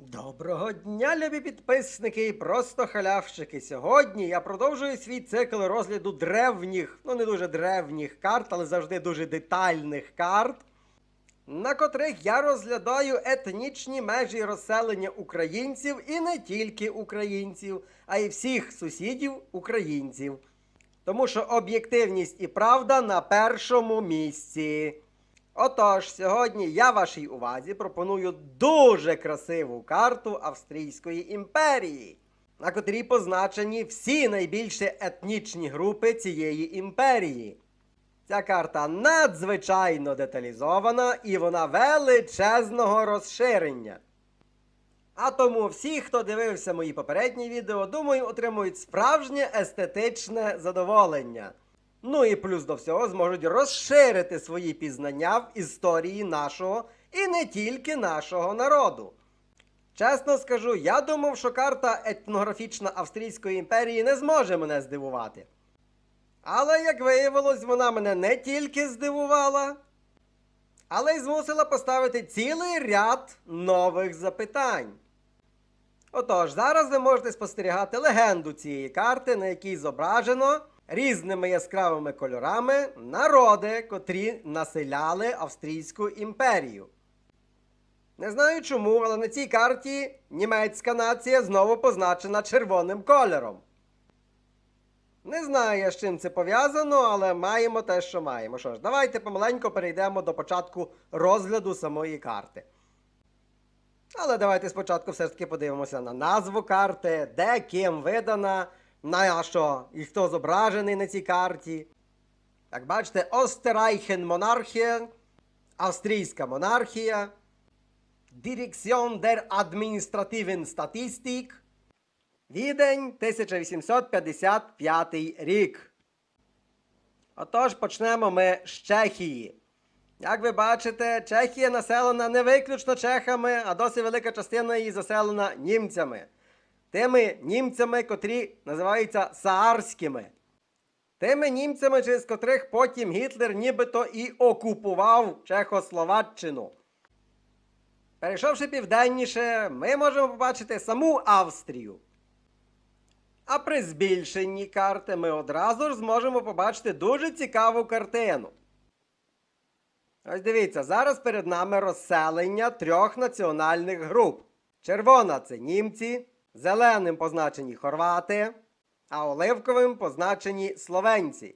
Доброго дня, любі підписники і просто халявщики. Сьогодні я продовжую свій цикл розгляду древніх, ну не дуже древніх карт, але завжди дуже детальних карт, на котрих я розглядаю етнічні межі розселення українців і не тільки українців, а й всіх сусідів українців. Тому що об'єктивність і правда на першому місці. Отож, сьогодні я вашій увазі пропоную дуже красиву карту Австрійської імперії, на котрій позначені всі найбільші етнічні групи цієї імперії. Ця карта надзвичайно деталізована і вона величезного розширення. А тому всі, хто дивився мої попередні відео, думаю, отримують справжнє естетичне задоволення. Ну і плюс до всього зможуть розширити свої пізнання в історії нашого і не тільки нашого народу. Чесно скажу, я думав, що карта етнографічна Австрійської імперії не зможе мене здивувати. Але, як виявилось, вона мене не тільки здивувала, але й змусила поставити цілий ряд нових запитань. Отож, зараз ви можете спостерігати легенду цієї карти, на якій зображено різними яскравими кольорами народи, котрі населяли Австрійську імперію. Не знаю чому, але на цій карті німецька нація знову позначена червоним кольором. Не знаю, з чим це пов'язано, але маємо те, що маємо. Що ж, давайте помаленько перейдемо до початку розгляду самої карти. Але давайте спочатку все ж таки подивимося на назву карти, де ким видана, на що і хто зображений на цій карті. Як бачите, Остерайхен монархія, Австрійська монархія, Дирекціон der адміністративен статистик, Відень 1855 рік. Отож, почнемо ми з Чехії. Як ви бачите, Чехія населена не виключно чехами, а досить велика частина її заселена німцями. Тими німцями, котрі називаються саарськими. Тими німцями, через котрих потім Гітлер нібито і окупував Чехословаччину. Перейшовши південніше, ми можемо побачити саму Австрію. А при збільшенні карти ми одразу ж зможемо побачити дуже цікаву картину. Ось дивіться, зараз перед нами розселення трьох національних груп. Червона це німці, зеленим позначені хорвати, а оливковим позначені словенці.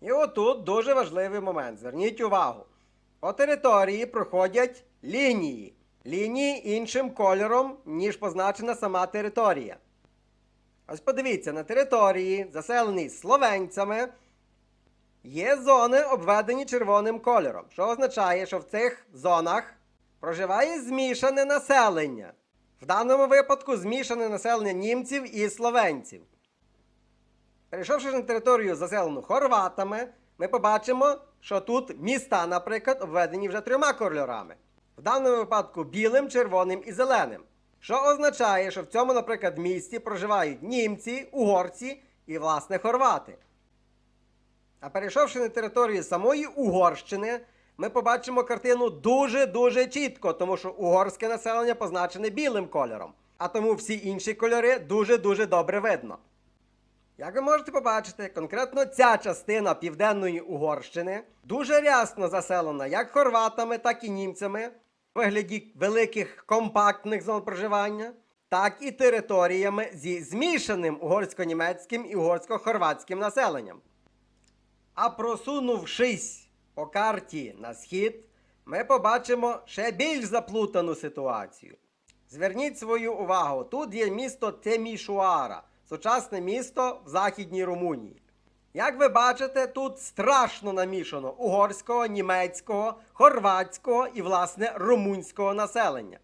І отут дуже важливий момент. Зверніть увагу. По території проходять лінії. Лінії іншим кольором, ніж позначена сама територія. Ось подивіться, на території, заселеній словенцями, Є зони, обведені червоним кольором, що означає, що в цих зонах проживає змішане населення. В даному випадку змішане населення німців і словенців. Перейшовши на територію, заселену хорватами, ми побачимо, що тут міста, наприклад, обведені вже трьома кольорами. В даному випадку білим, червоним і зеленим. Що означає, що в цьому, наприклад, місті проживають німці, угорці і, власне, хорвати. А перейшовши на територію самої Угорщини, ми побачимо картину дуже-дуже чітко, тому що угорське населення позначене білим кольором, а тому всі інші кольори дуже-дуже добре видно. Як ви можете побачити, конкретно ця частина південної Угорщини дуже рясно заселена як хорватами, так і німцями, в вигляді великих компактних зон проживання, так і територіями зі змішаним угорсько-німецьким і угорсько-хорватським населенням. А просунувшись по карті на схід, ми побачимо ще більш заплутану ситуацію. Зверніть свою увагу, тут є місто Темішуара, сучасне місто в Західній Румунії. Як ви бачите, тут страшно намішано угорського, німецького, хорватського і, власне, румунського населення.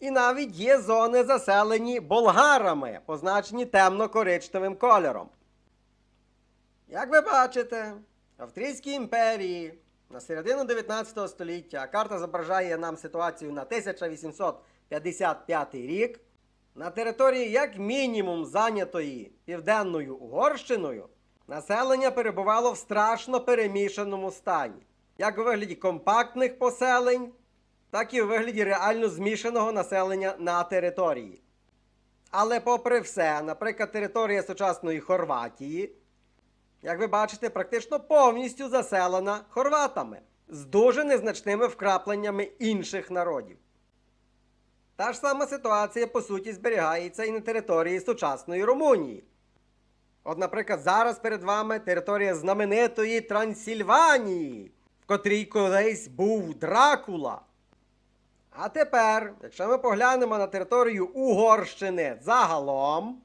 І навіть є зони заселені болгарами, позначені темно-коричневим кольором. Як ви бачите, Австрійській імперії на середину 19 століття карта зображає нам ситуацію на 1855 рік. На території як мінімум зайнятої Південною Угорщиною населення перебувало в страшно перемішаному стані, як у вигляді компактних поселень, так і у вигляді реально змішаного населення на території. Але попри все, наприклад, територія сучасної Хорватії, як ви бачите, практично повністю заселена хорватами з дуже незначними вкрапленнями інших народів. Та ж сама ситуація, по суті, зберігається і на території сучасної Румунії. От, наприклад, зараз перед вами територія знаменитої Трансильванії, в котрій колись був Дракула. А тепер, якщо ми поглянемо на територію Угорщини загалом,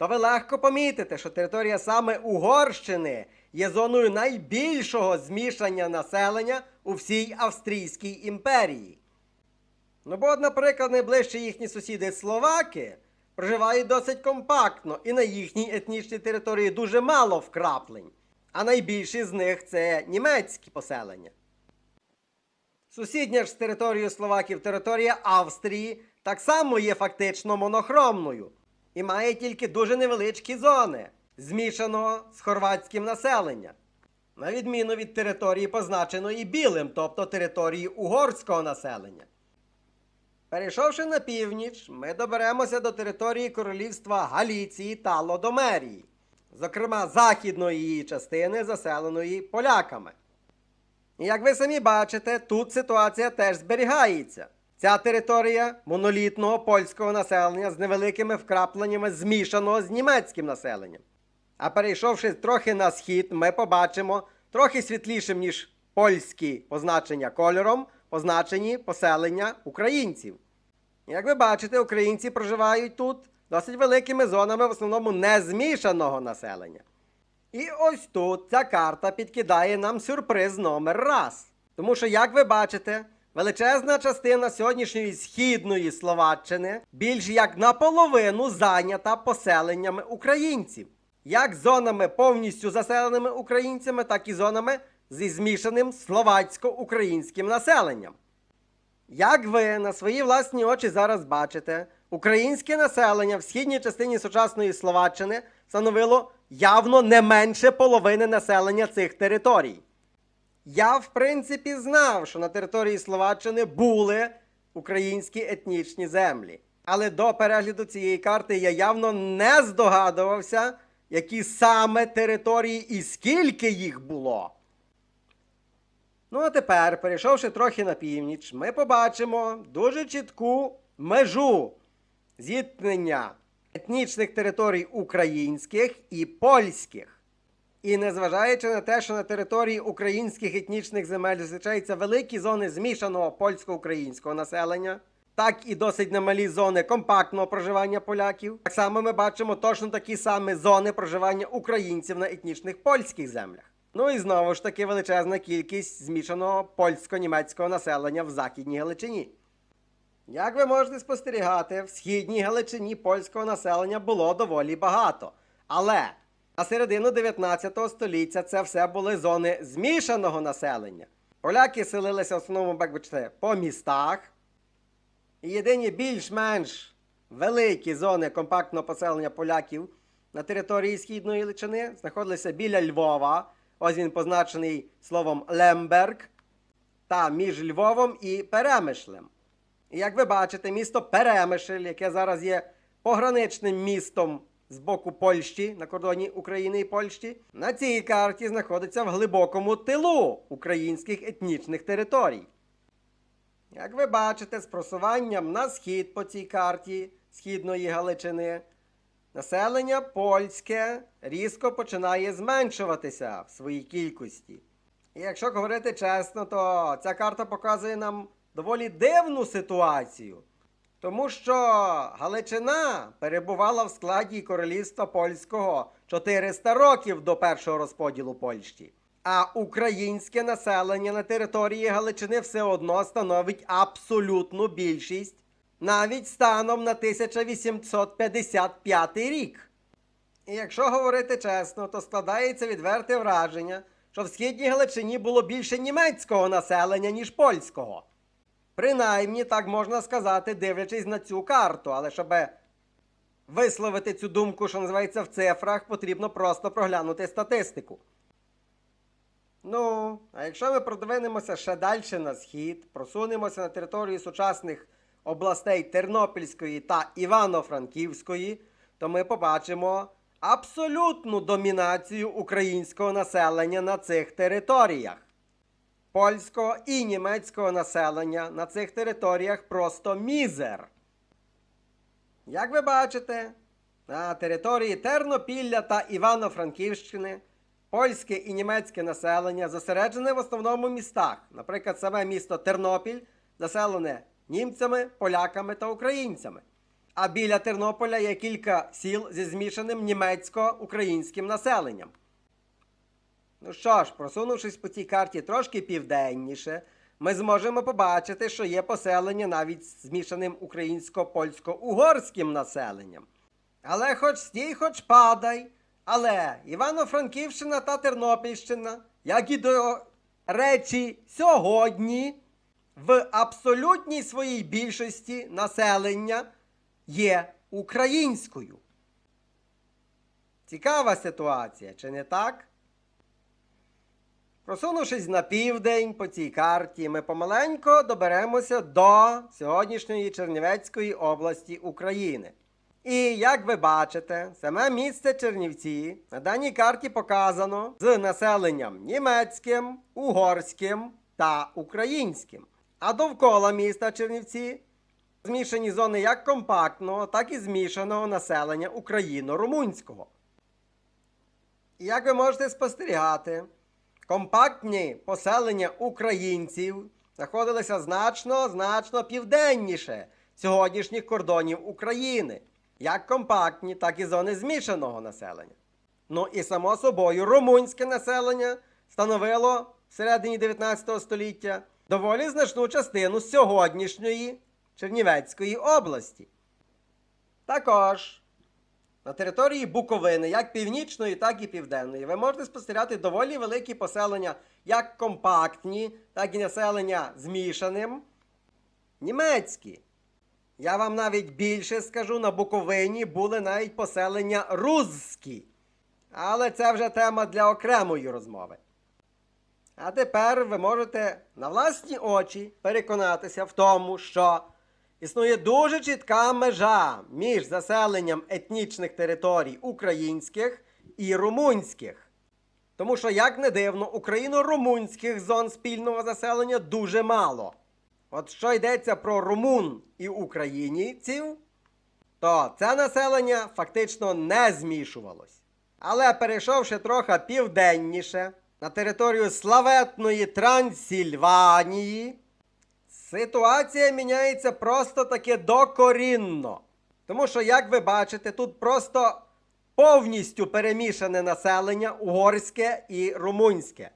то ви легко помітите, що територія саме Угорщини є зоною найбільшого змішання населення у всій Австрійській імперії. Ну, бо, наприклад, найближчі їхні сусіди словаки проживають досить компактно, і на їхній етнічній території дуже мало вкраплень, а найбільші з них це німецькі поселення. Сусідня ж з територією Словаків територія Австрії так само є фактично монохромною і має тільки дуже невеличкі зони, змішаного з хорватським населенням, на відміну від території, позначеної білим, тобто території угорського населення. Перейшовши на північ, ми доберемося до території королівства Галіції та Лодомерії, зокрема західної її частини, заселеної поляками. І як ви самі бачите, тут ситуація теж зберігається. Ця територія монолітного польського населення з невеликими вкрапленнями змішаного з німецьким населенням. А перейшовши трохи на схід, ми побачимо трохи світлішим, ніж польські позначення кольором, позначені поселення українців. Як ви бачите, українці проживають тут досить великими зонами в основному незмішаного населення. І ось тут ця карта підкидає нам сюрприз номер раз. Тому що, як ви бачите, величезна частина сьогоднішньої східної Словаччини більш як наполовину зайнята поселеннями українців. Як зонами повністю заселеними українцями, так і зонами зі змішаним словацько-українським населенням. Як ви на свої власні очі зараз бачите, українське населення в східній частині сучасної Словаччини становило явно не менше половини населення цих територій. Я, в принципі, знав, що на території Словаччини були українські етнічні землі. Але до перегляду цієї карти я явно не здогадувався, які саме території і скільки їх було. Ну а тепер, перейшовши трохи на північ, ми побачимо дуже чітку межу зіткнення етнічних територій українських і польських. І незважаючи на те, що на території українських етнічних земель зустрічаються великі зони змішаного польсько-українського населення, так і досить немалі зони компактного проживання поляків. Так само ми бачимо точно такі самі зони проживання українців на етнічних польських землях. Ну і знову ж таки величезна кількість змішаного польсько-німецького населення в Західній Галичині. Як ви можете спостерігати, в східній Галичині польського населення було доволі багато. Але на середину 19 століття це все були зони змішаного населення. Поляки селилися в основному, як бачите, по містах. І єдині більш-менш великі зони компактного поселення поляків на території Східної Галичини знаходилися біля Львова. Ось він позначений словом Лемберг та між Львовом і Перемишлем. І як ви бачите, місто Перемишль, яке зараз є пограничним містом з боку Польщі на кордоні України і Польщі, на цій карті знаходиться в глибокому тилу українських етнічних територій. Як ви бачите, з просуванням на схід по цій карті Східної Галичини, населення польське різко починає зменшуватися в своїй кількості. І якщо говорити чесно, то ця карта показує нам доволі дивну ситуацію. Тому що Галичина перебувала в складі королівства польського 400 років до першого розподілу Польщі. А українське населення на території Галичини все одно становить абсолютну більшість навіть станом на 1855 рік. І якщо говорити чесно, то складається відверте враження, що в східній Галичині було більше німецького населення, ніж польського. Принаймні, так можна сказати, дивлячись на цю карту, але щоб висловити цю думку, що називається в цифрах, потрібно просто проглянути статистику. Ну, а якщо ми продвинемося ще далі на схід, просунемося на територію сучасних областей Тернопільської та Івано-Франківської, то ми побачимо абсолютну домінацію українського населення на цих територіях. Польського і німецького населення на цих територіях просто мізер. Як ви бачите, на території Тернопілля та Івано-Франківщини польське і німецьке населення зосереджене в основному містах. Наприклад, саме місто Тернопіль заселене німцями, поляками та українцями. А біля Тернополя є кілька сіл зі змішаним німецько-українським населенням. Ну що ж, просунувшись по цій карті трошки південніше, ми зможемо побачити, що є поселення навіть змішаним українсько-польсько-угорським населенням. Але хоч стій, хоч падай. Але Івано-Франківщина та Тернопільщина, як і до речі, сьогодні в абсолютній своїй більшості населення є українською. Цікава ситуація, чи не так? Просунувшись на південь по цій карті, ми помаленько доберемося до сьогоднішньої Чернівецької області України. І як ви бачите, саме місце Чернівці на даній карті показано з населенням німецьким, угорським та українським. А довкола міста Чернівці змішані зони як компактного, так і змішаного населення україно-румунського. І як ви можете спостерігати, компактні поселення українців знаходилися значно значно південніше сьогоднішніх кордонів України, як компактні, так і зони змішаного населення. Ну і само собою румунське населення становило в середині 19 століття доволі значну частину сьогоднішньої Чернівецької області. Також на території Буковини, як північної, так і південної, ви можете спостерігати доволі великі поселення, як компактні, так і населення змішаним. Німецькі. Я вам навіть більше скажу, на Буковині були навіть поселення рузькі. Але це вже тема для окремої розмови. А тепер ви можете на власні очі переконатися в тому, що існує дуже чітка межа між заселенням етнічних територій українських і румунських. Тому що, як не дивно, україно-румунських зон спільного заселення дуже мало. От що йдеться про румун і українців, то це населення фактично не змішувалось. Але перейшовши трохи південніше на територію славетної Трансильванії, ситуація міняється просто таки докорінно. Тому що, як ви бачите, тут просто повністю перемішане населення угорське і румунське.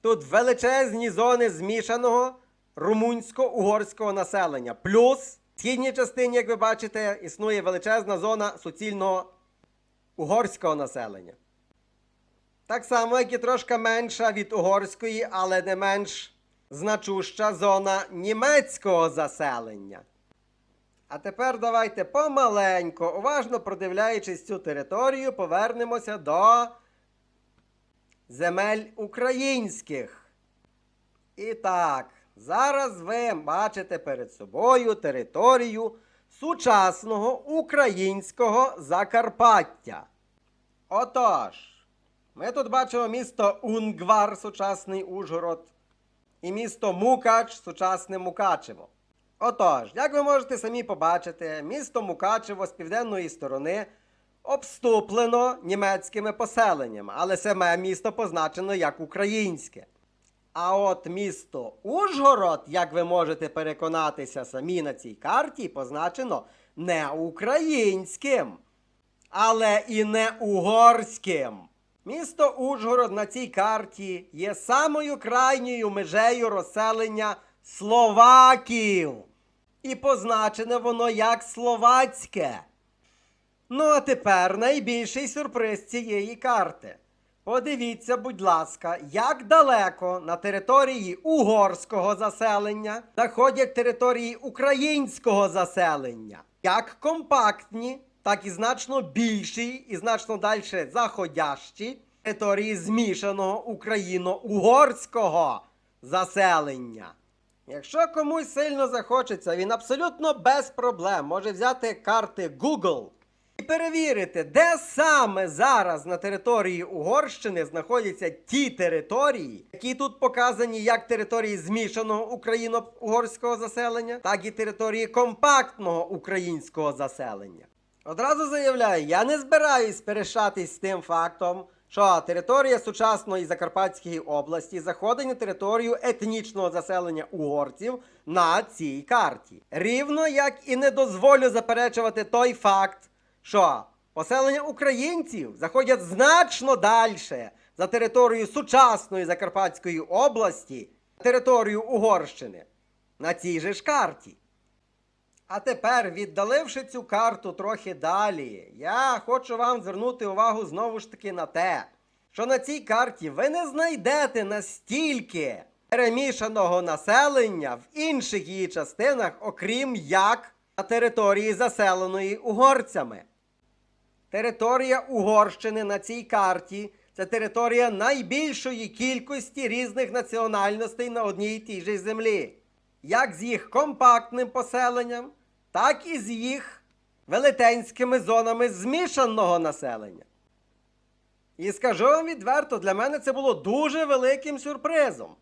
Тут величезні зони змішаного румунсько-угорського населення. Плюс в східній частині, як ви бачите, існує величезна зона суцільного угорського населення. Так само, як і трошки менша від угорської, але не менш значуща зона німецького заселення. А тепер давайте помаленько, уважно продивляючись цю територію, повернемося до земель українських. І так, зараз ви бачите перед собою територію сучасного українського Закарпаття. Отож, ми тут бачимо місто Унгвар, сучасний Ужгород, і місто Мукач, сучасне Мукачево. Отож, як ви можете самі побачити, місто Мукачево з південної сторони обступлено німецькими поселеннями, але саме місто позначено як українське. А от місто Ужгород, як ви можете переконатися самі на цій карті, позначено не українським, але і не угорським. Місто Ужгород на цій карті є самою крайньою межею розселення словаків. І позначене воно як словацьке. Ну, а тепер найбільший сюрприз цієї карти. Подивіться, будь ласка, як далеко на території угорського заселення знаходять території українського заселення. Як компактні, так і значно більші і значно далі заходящі території змішаного україно-угорського заселення. Якщо комусь сильно захочеться, він абсолютно без проблем може взяти карти Google і перевірити, де саме зараз на території Угорщини знаходяться ті території, які тут показані як території змішаного україно-угорського заселення, так і території компактного українського заселення. Одразу заявляю, я не збираюсь перешатись з тим фактом, що територія сучасної Закарпатської області заходить на територію етнічного заселення угорців на цій карті. Рівно як і не дозволю заперечувати той факт, що поселення українців заходять значно далі за територію сучасної Закарпатської області, територію Угорщини на цій же ж карті. А тепер, віддаливши цю карту трохи далі, я хочу вам звернути увагу знову ж таки на те, що на цій карті ви не знайдете настільки перемішаного населення в інших її частинах, окрім як на території заселеної угорцями. Територія Угорщини на цій карті це територія найбільшої кількості різних національностей на одній і тій же землі, як з їх компактним поселенням, так і з їх велетенськими зонами змішаного населення. І скажу вам відверто, для мене це було дуже великим сюрпризом.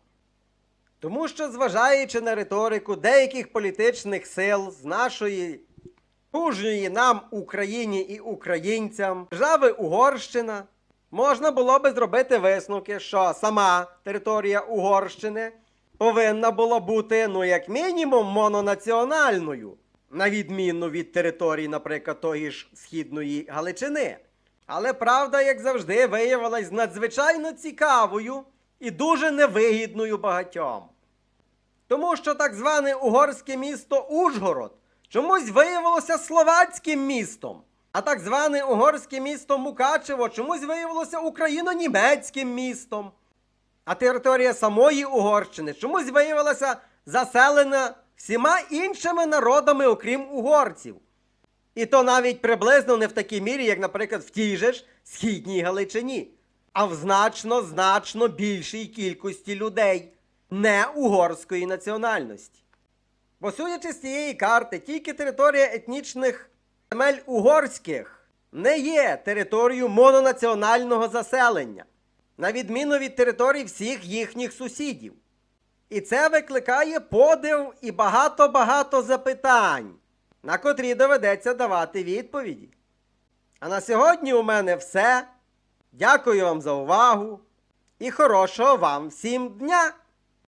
Тому що, зважаючи на риторику деяких політичних сил з нашої Чужої нам Україні і українцям, держави Угорщина, можна було би зробити висновки, що сама територія Угорщини повинна була бути, ну, як мінімум, мононаціональною, на відміну від території, наприклад, тої ж Східної Галичини. Але правда, як завжди, виявилась надзвичайно цікавою і дуже невигідною багатьом. Тому що так зване угорське місто Ужгород чомусь виявилося словацьким містом, а так зване угорське місто Мукачево чомусь виявилося україно-німецьким містом. А територія самої Угорщини чомусь виявилася заселена всіма іншими народами, окрім угорців. І то навіть приблизно не в такій мірі, як, наприклад, в тій же ж східній Галичині, а в значно значно більшій кількості людей не угорської національності. Бо судячи з цієї карти, тільки територія етнічних земель угорських не є територією мононаціонального заселення, на відміну від територій всіх їхніх сусідів. І це викликає подив і багато-багато запитань, на котрі доведеться давати відповіді. А на сьогодні у мене все. Дякую вам за увагу і хорошого вам всім дня!